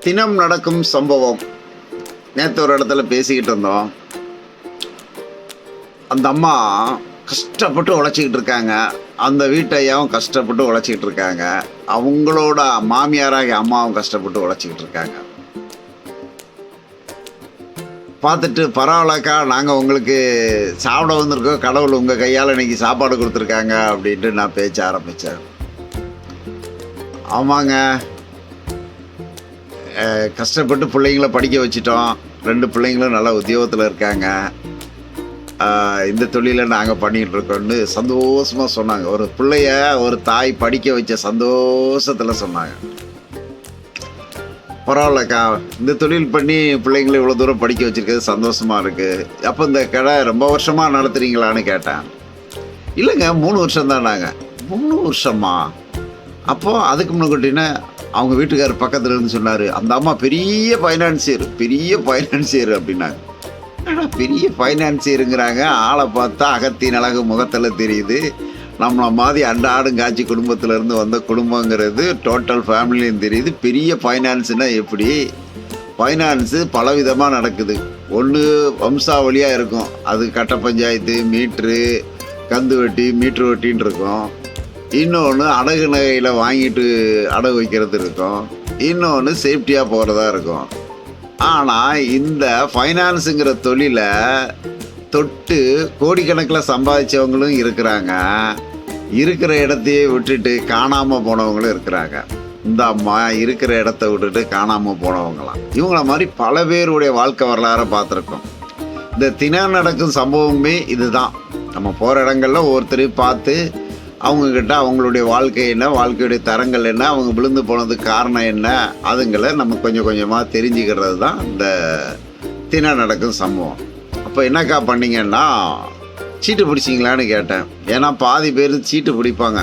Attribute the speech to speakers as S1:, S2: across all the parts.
S1: தினம் நடக்கும் சம்பவம். நேற்று ஒரு இடத்துல பேசிக்கிட்டு இருந்தோம். அந்த அம்மா கஷ்டப்பட்டு உழைச்சிக்கிட்டு இருக்காங்க. அந்த வீட்டையாவும் கஷ்டப்பட்டு உழைச்சிக்கிட்டு இருக்காங்க. அவங்களோட மாமியாராகிய அம்மாவும் கஷ்டப்பட்டு உழைச்சிக்கிட்டு இருக்காங்க. பார்த்துட்டு பரவாயில்லக்கா நாங்கள் உங்களுக்கு சாப்பிட வந்திருக்கோம். கடவுள் உங்கள் கையால் இன்னைக்கு சாப்பாடு கொடுத்துருக்காங்க அப்படின்ட்டு நான் பேச்ச ஆரம்பித்தேன் ஆமாங்க. கஷ்டப்பட்டு பிள்ளைங்கள படிக்க வச்சிட்டோம். ரெண்டு பிள்ளைங்களும் நல்லா உத்தியோகத்தில் இருக்காங்க. இந்த தொழிலை நாங்கள் பண்ணிகிட்டு இருக்கோம்னு சந்தோஷமாக சொன்னாங்க. ஒரு பிள்ளைய ஒரு தாய் படிக்க வச்ச சந்தோஷத்தில் சொன்னாங்க. பரவாயில்லக்கா. இந்த தொழில் பண்ணி பிள்ளைங்களை இவ்வளோ தூரம் படிக்க வச்சுருக்கிறது சந்தோஷமாக இருக்குது அப்போ இந்த கடை ரொம்ப வருஷமாக நடத்துகிறீங்களான்னு கேட்டேன். இல்லைங்க மூணு வருஷம் தான் நாங்கள் மூணு வருஷமா? அப்போது அதுக்கு முன்னாடினா அவங்க வீட்டுக்காரர் பக்கத்தில் இருந்து சொன்னார் அந்த அம்மா பெரிய ஃபைனான்சியர் பெரிய ஃபைனான்சியர் அப்படின்னாங்க. ஆனால் பெரிய ஃபைனான்சியருங்கிறாங்க ஆளை பார்த்தா அகத்தின் அழகு முகத்தில் தெரியுது. நம்மளை மாதிரி அன்றாடம் காட்சி குடும்பத்திலேருந்து வந்த குடும்பங்கிறது டோட்டல் ஃபேமிலியும் தெரியுது. பெரிய ஃபைனான்ஸுனால் எப்படி? ஃபைனான்ஸு பலவிதமாக நடக்குது. ஒன்று வம்சாவளியாக இருக்கும். அது கட்ட பஞ்சாயத்து மீட்ரு கந்து வட்டி மீட்ரு வட்டின்னு இருக்கும். இன்னொன்று அடகு நகையில் வாங்கிட்டு அடகு வைக்கிறது இருக்கும். இன்னொன்று சேஃப்டியாக போகிறதா இருக்கும். ஆனால் இந்த ஃபைனான்ஸுங்கிற தொழிலை தொட்டு கோடிக்கணக்கில் சம்பாதிச்சவங்களும் இருக்கிறாங்க. இருக்கிற இடத்தையே விட்டுட்டு காணாமல் போனவங்களும் இருக்கிறாங்க. இந்த அம்மா இருக்கிற இடத்த விட்டுட்டு காணாமல் போனவங்களாம். இவங்கள மாதிரி பல பேருடைய வாழ்க்கை வரலாறை பார்த்துருக்கோம். இந்த தினம் நடக்கும் சம்பவமே இதுதான். நம்ம போகிற இடங்கள்ல ஒவ்வொருத்தரையும் பார்த்து அவங்கக்கிட்ட அவங்களுடைய வாழ்க்கை என்ன வாழ்க்கையுடைய தரங்கள் என்ன அவங்க விழுந்து போனதுக்கு காரணம் என்ன அதுங்களை நம்ம கொஞ்சம் கொஞ்சமாக தெரிஞ்சுக்கிறது தான் இந்த தினம் நடக்கும் சம்பவம். அப்போ என்னக்கா பண்ணீங்கன்னா சீட்டு பிடிச்சிங்களான்னு கேட்டேன். ஏன்னா பாதி பேர் சீட்டு பிடிப்பாங்க.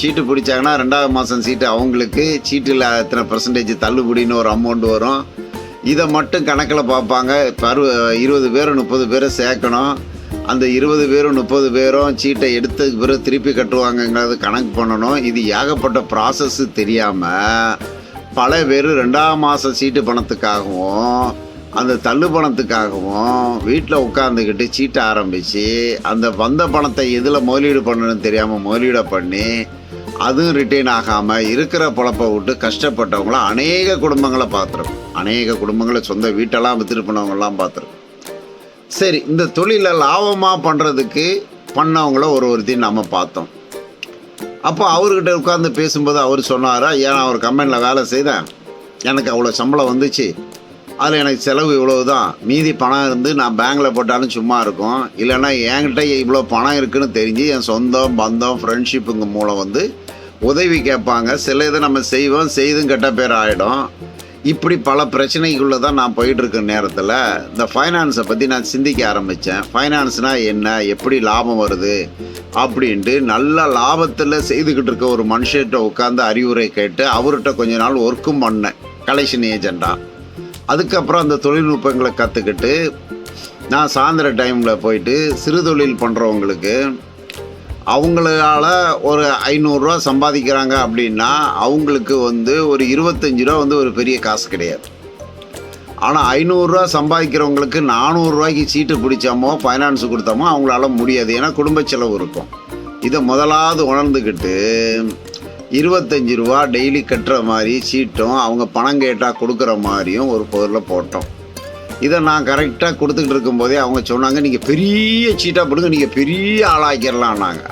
S1: சீட்டு பிடிச்சாங்கன்னா ரெண்டாவது மாதம் சீட்டு அவங்களுக்கு. சீட்டில் எத்தனை பர்சன்டேஜ் தள்ளுபடின்னு ஒரு அமௌண்ட் வரும். இதை மட்டும் கணக்கில் பார்ப்பாங்க. பரு இருபது பேர் முப்பது பேரை சேர்க்கணும். அந்த இருபது பேரும் முப்பது பேரும் சீட்டை எடுத்ததுக்கு பிறகு திருப்பி கட்டுவாங்கங்கிறது கணக்கு பண்ணணும். இது ஏகப்பட்ட ப்ராசஸ் தெரியாமல் பல பேர் ரெண்டாம் மாதம் சீட்டு பணத்துக்காகவும் அந்த தள்ளு பணத்துக்காகவும் வீட்டில் உட்காந்துக்கிட்டு சீட்டை ஆரம்பித்து அந்த வந்த பணத்தை எதில் முதலீடு பண்ணணும்னு தெரியாமல் முதலீடை பண்ணி அதுவும் ரிட்டைன் ஆகாமல் இருக்கிற பொழப்பை விட்டு கஷ்டப்பட்டவங்கள அநேக குடும்பங்களை பார்த்துருக்கோம். அநேக குடும்பங்களை சொந்த வீட்டெல்லாம் வித்துட்டு போனவங்கலாம் பார்த்துருக்கோம். சரி இந்த தொழிலை லாபமாக பண்ணுறதுக்கு பண்ணவங்கள ஒரு ஒருத்தையும் நம்ம பார்த்தோம். அப்போ அவர்கிட்ட உட்காந்து பேசும்போது அவர் சொன்னாரா ஏன் நான் ஒரு கம்பெனியில் வேலை செய்தேன்? எனக்கு அவ்வளோ சம்பளம் வந்துச்சு. அதில் எனக்கு செலவு இவ்வளவு தான் மீதி பணம் இருந்து நான் பேங்க்கில் போட்டாலும் சும்மா இருக்கும். இல்லைன்னா என்கிட்ட இவ்வளோ பணம் இருக்குன்னு தெரிஞ்சு என் சொந்தம் பந்தம் ஃப்ரெண்ட்ஷிப்புங்க மூலம் வந்து உதவி கேட்பாங்க. சில இதை நம்ம செய்வோம். செய்தும் கெட்ட பேர் ஆகிடும் இப்படி பல பிரச்சனைக்குள்ளே தான் நான் போயிட்டு இருக்க நேரத்தில் இந்த ஃபைனான்ஸை பற்றி நான் சிந்திக்க ஆரம்பித்தேன் ஃபைனான்ஸ்னால் என்ன? எப்படி லாபம் வருது? அப்படின்ட்டு நல்ல லாபத்தில் செய்துக்கிட்டு இருக்க ஒரு மனுஷர்கிட்ட உட்காந்து அறிவுரை கேட்டு அவர்கிட்ட கொஞ்ச நாள் ஒர்க்கும் பண்ணேன். கலெக்ஷன் ஏஜெண்டாக அதுக்கப்புறம் அந்த தொழில்நுட்பங்களை கற்றுக்கிட்டு நான் சாயந்தர டைமில் போயிட்டு சிறு தொழில் பண்ணுறவங்களுக்கு அவங்களால ஒரு ஐநூறுரூவா சம்பாதிக்கிறாங்க அப்படின்னா அவங்களுக்கு வந்து ஒரு இருபத்தஞ்சி ரூபா வந்து ஒரு பெரிய காசு கிடையாது. ஆனால் ஐநூறுரூவா சம்பாதிக்கிறவங்களுக்கு நானூறுரூவாய்க்கு சீட்டு பிடிச்சாமோ ஃபைனான்ஸ் கொடுத்தாமோ அவங்களால முடியாது. ஏன்னா குடும்ப செலவு இருக்கும். இதை முதலாவது உணர்ந்துக்கிட்டு இருபத்தஞ்சி ரூபா டெய்லி கட்டுற மாதிரி சீட்டும் அவங்க பணம் கேட்டால் கொடுக்குற மாதிரியும் ஒரு பொருளை போட்டோம். இதை நான் கரெக்டாக கொடுத்துக்கிட்டு இருக்கும்போதே அவங்க சொன்னாங்க நீங்கள் பெரிய சீட்டாக போடுங்க நீங்கள் பெரிய ஆளாக்கிடலான்னாங்க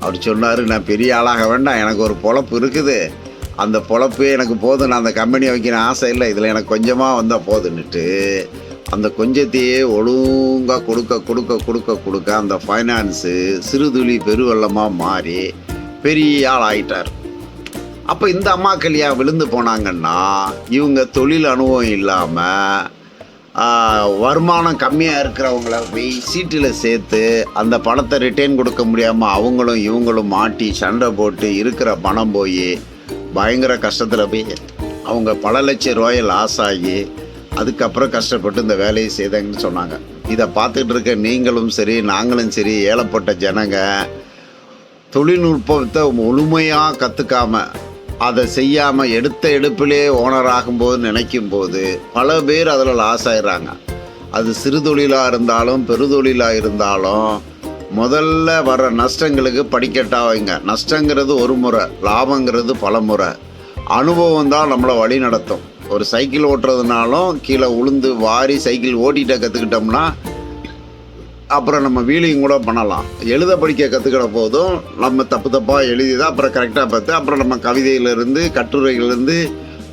S1: அவர் சொன்னார் நான் பெரிய ஆளாக வேண்டாம் எனக்கு ஒரு பொழப்பு இருக்குது. அந்த பொழப்பு எனக்கு போதும் நான் அந்த கம்பெனி வைக்கிற ஆசை இல்லை. இதில் எனக்கு கொஞ்சமாக வந்தால் போதுன்னுட்டு அந்த கொஞ்சத்தையே ஒழுங்காக கொடுக்க கொடுக்க கொடுக்க கொடுக்க அந்த ஃபைனான்ஸு சிறுதுளி பெருவெள்ளமாக மாறி பெரிய ஆள் ஆகிட்டார் அப்போ இந்த அம்மாக்கள் ஏன் விழுந்து போனாங்கன்னா இவங்க தொழில் அனுபவம் இல்லாமல் வருமானம் கம்மியாக இருக்கிறவங்கள போய் சீட்டில் சேர்த்து அந்த பணத்தை ரிட்டர்ன் கொடுக்க முடியாமல் அவங்களும் இவங்களும் மாட்டி சண்டை போட்டு இருக்கிற பணம் போய் பயங்கர கஷ்டத்தில் போய் அவங்க பல லட்சம் ரூபாய் லாஸ் ஆகி அதுக்கப்புறம் கஷ்டப்பட்டு இந்த வேலையை செய்தாங்கன்னு சொன்னாங்க. இதை பார்த்துட்டு இருக்க நீங்களும் சரி நாங்களும் சரி ஏழப்பட்ட ஜனங்க தொழில்நுட்பத்தை முழுமையாக கற்றுக்காம அதை செய்யாமல் எடுத்த எடுப்பிலே ஓனர் ஆகும்போது நினைக்கும் போது பல பேர் அதில் லாஸ் ஆயிடுறாங்க. அது சிறு தொழிலாக இருந்தாலும் பெருதொழிலாக இருந்தாலும் முதல்ல வர நஷ்டங்களுக்கு படிக்கட்டாக வைங்க. நஷ்டங்கிறது ஒரு முறை லாபங்கிறது பல முறை. அனுபவம் தான் நம்மளை வழி நடத்தும். ஒரு சைக்கிள் ஓட்டுறதுனாலும் கீழே உளுந்து வாரி சைக்கிள் ஓட்டிகிட்ட கற்றுக்கிட்டோம்னா அப்புறம் நம்ம வீலிங் கூட பண்ணலாம். எழுத படிக்க கற்றுக்கிற போதும். நம்ம தப்பு தப்பாக எழுதி தான் அப்புறம் கரெக்டாக பார்த்து அப்புறம் நம்ம கவிதையிலேருந்து கட்டுரைகள்லேருந்து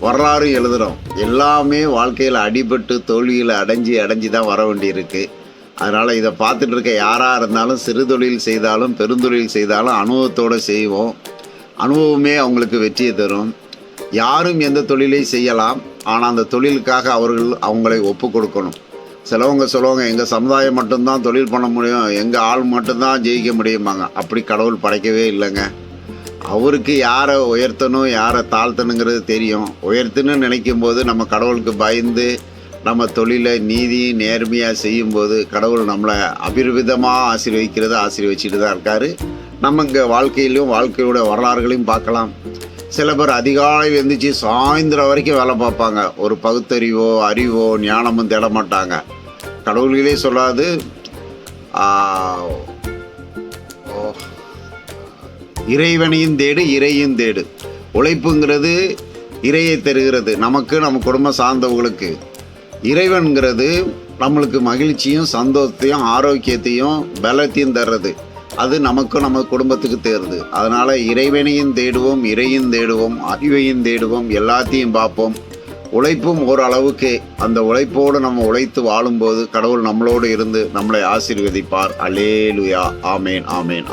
S1: வரலாறும் எழுதுகிறோம் எல்லாமே வாழ்க்கையில் அடிபட்டு தோல்வியில் அடைஞ்சி அடைஞ்சி தான் வர வேண்டியிருக்கு. அதனால் இதை பார்த்துட்டு இருக்க யாராக இருந்தாலும் சிறு தொழில் செய்தாலும் பெருந்தொழில் செய்தாலும் அனுபவத்தோடு செய்வோம். அனுபவமே அவங்களுக்கு வெற்றியை தரும். யாரும் எந்த தொழிலை செய்யலாம் ஆனால் அந்த தொழிலுக்காக அவர்கள் அவங்களை ஒப்பு கொடுக்கணும். சிலவங்க சொல்லுவாங்க எங்கள் சமுதாயம் மட்டும்தான் தொழில் பண்ண முடியும் எங்கள் ஆள் மட்டும்தான் ஜெயிக்க முடியுமாங்க. அப்படி கடவுள் படைக்கவே இல்லைங்க. அவருக்கு யாரை உயர்த்தணும் யாரை தாழ்த்தணுங்கிறது தெரியும். உயர்த்துன்னு நினைக்கும் போது நம்ம கடவுளுக்கு பயந்து நம்ம தொழிலை நீதி நேர்மையாக செய்யும்போது கடவுள் நம்மளை அபிர்விதமாக ஆசீர்வதிக்கிறத ஆசீர்வச்சிட்டு தான் இருக்கார். நம்ம இங்கே வாழ்க்கையிலும் வாழ்க்கையோட வரலாறுகளையும் பார்க்கலாம். சில பேர் அதிகாலை எழுந்திரிச்சு சாயந்தரம் வரைக்கும் வேலை பார்ப்பாங்க. ஒரு பகுத்தறிவோ அறிவோ ஞானமும் தேட மாட்டாங்க. கடவுள்களே சொல்லாது. இறைவனையும் தேடு இறையும் தேடு. உழைப்புங்கிறது இறையை தருகிறது. நமக்கு நம்ம குடும்பம் சார்ந்தவங்களுக்கு. இறைவன்கிறது நம்மளுக்கு மகிழ்ச்சியும் சந்தோஷத்தையும் ஆரோக்கியத்தையும் பலத்தையும் தர்றது. அது நமக்கும் நம்ம குடும்பத்துக்கு தேருது. அதனால் இறைவனையும் தேடுவோம் இறையும் தேடுவோம் அறிவையும் தேடுவோம் எல்லாத்தையும் பார்ப்போம். உழைப்பும் ஓரளவுக்கு அந்த உழைப்போடு நம்ம உழைத்து வாழும்போது கடவுள் நம்மளோடு இருந்து நம்மளை ஆசீர்வதிப்பார். அலேலுயா ஆமேன் ஆமேன்